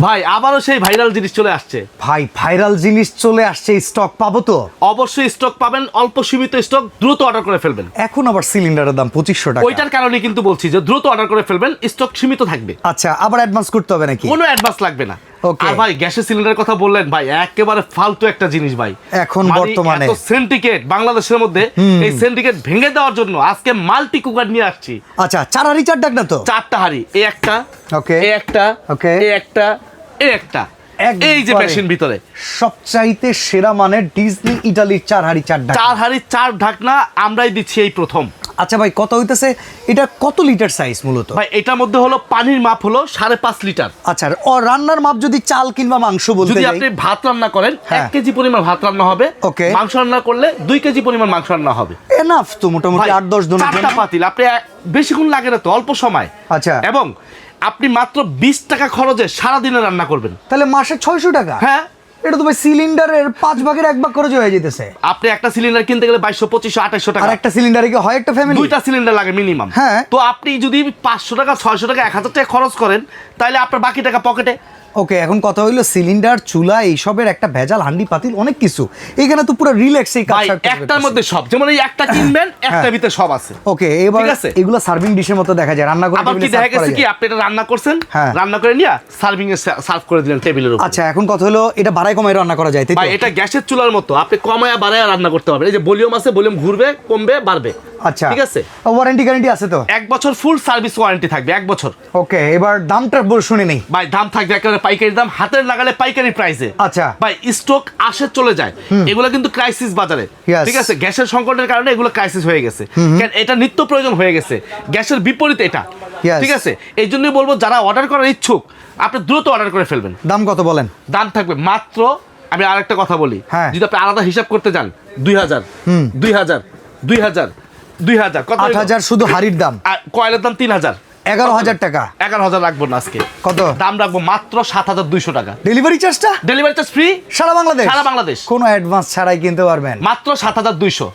ভাই আবারও সেই ভাইরাল জিনিস চলে আসছে। ভাই ভাইরাল জিনিস চলে আসছে স্টক পাবো তো? অবশ্যই স্টক পাবেন অল্প সীমিত স্টক দ্রুত অর্ডার করে ফেলবেন। এখন আবার সিলিন্ডারের দাম পঁচিশশো টাকা। ওইটার কারণে কিন্তু বলছি যে দ্রুত অর্ডার করে ফেলবেন স্টক সীমিত থাকবে। আচ্ছা আবার অ্যাডভান্স করতে হবে নাকি? কোনো অ্যাডভান্স লাগবে না. আর ভাই গ্যাসের সিলিন্ডারের কথা বললেন ভাই একেবারে ফালতু একটা জিনিস ভাই। এখন মানে বর্তমানে। সিন্ডিকেট বাংলাদেশের মধ্যে এই সিন্ডিকেট ভেঙে দেওয়ার জন্য আজকে মাল্টি কুকার নিয়ে আসছি। আচ্ছা চার হাড়ি চার ডাক না তো? চারটা হাড়ি এই একটা Okay. এই একটা Okay. এই একটা এই একটা। এই যে মেশিন ভিতরে। সবচাইতে সেরা মানের ডিজনি ইটালির চার হাড়ি চার ডাক। চার হাড়ি চার ঢাকনা আমরাই দিচ্ছি এই প্রথম। আচ্ছা ভাই কত হইতেছে? এটা কত লিটার সাইজ মূলত? ভাই এটার মধ্যে হলো পানির মাপ হলো সাড়ে পাঁচ লিটার। আচ্ছা আর ও রান্নার মাপ যদি চাল কিংবা মাংস বলতে যদি আপনি ভাত রান্না করেন এক হ্যাঁ। কেজি পরিমাণ ভাত রান্না হবে। Okay. মাংস রান্না করলে দুই কেজি পরিমাণ মাংস রান্না হবে। এনাফ তো মোটামুটি আট দশ চারটা পাতিল আপনি বেশিক্ষণ লাগে না তো অল্প সময়। আচ্ছা। এবং আপনি মাত্র বিশ টাকা খরচে সারাদিনে রান্না করবেন। তাহলে মাসে ছয়শো টাকা? হ্যাঁ। এটা তো ভাই সিলিন্ডারের পাঁচ ভাগের এক ভাগ খরচ হয়ে যেতেছে আপনি একটা সিলিন্ডার কিনতে গেলে বাইশশো পঁচিশশো আঠাশশো টাকা। আর একটা সিলিন্ডারে কি হয় একটা ফ্যামিলি দুইটা সিলিন্ডার লাগে মিনিমাম হ্যাঁ। তো আপনি যদি পাঁচশো টাকা ছয়শো টাকা এক হাজার টাকা খরচ করেন তাহলে আপনার বাকি টাকা পকেটে ওকে এখন কথা হইল সিলিন্ডার চুলা এইসবের একটা ভেজাল হান্ডি পাতিল অনেক কিছু। এখানে তো পুরো রিল্যাক্স এই ভাই একটার মধ্যে সব যেমন এই একটা কিনবেন একটা ভিতরে সব আছে। ওকে এবার এগুলো সার্ভিং ডিশের মতো দেখা যায় রান্না করে কি দেখা গেছে কি? আপনি এটা রান্না করছেন? হ্যাঁ। রান্না করে নিয়ে সার্ভিং এ সার্ভ করে দিলেন টেবিলের উপর। আচ্ছা এখন কথা হলো এটা বাড়াই কমাই রান্না করা যায় তাই তো? ভাই এটা গ্যাসের চুলার মতো। আপনি কমায়া বাড়ায়া রান্না করতে পারবেন। এই যে ভলিউম আছে ভলিউম ঘুরবে কমবে বাড়বে। আচ্ছা। ঠিক আছে? ওয়ারেন্টি গ্যারান্টি আছে তো? এক বছর ফুল সার্ভিস ওয়ারেন্টি থাকবে এক বছর। ওকে এবার দামটা বল শুনে নেই। ভাই দাম থাকবে একেবারে পাইকারি দাম হাতের লাগালে পাইকারি প্রাইসে আচ্ছা। ভাই স্টক আসে চলে যায়। এগুলো কিন্তু ক্রাইসিস বাজারে। ঠিক আছে? গ্যাসের সংকটের কারণে এগুলো ক্রাইসিস হয়ে গেছে। কারণ এটা নিত্য প্রয়োজন হয়ে গেছে। গ্যাসের বিপরীত এটা। ঠিক আছে? এই জন্যই বলব যারা অর্ডার করার ইচ্ছুক আপনি দ্রুত অর্ডার করে ফেলবেন। দাম কত বলেন? দাম থাকবে মাত্র আমি আরেকটা কথা বলি। হ্যাঁ। যদি আপনি আলাদা হিসাব করতে যান দুই হাজার দুই হাজার দুই হাজার দুই হাজার। কত আট? হাজার শুধু হাড়ির দাম। কয়লার দাম? তিন হাজার। এগারো হাজার টাকা। এগারো হাজার রাখব না আজকে। কত? দাম রাখব মাত্র সাত হাজার দুইশো টাকা। ডেলিভারি চার্জটা ডেলিভারি চার্জ ফ্রি সারা বাংলাদেশ? সারা বাংলাদেশ। কোনো অ্যাডভান্স ছাড়াই কিনতে পারবেন। মাত্র সাত হাজার দুইশো।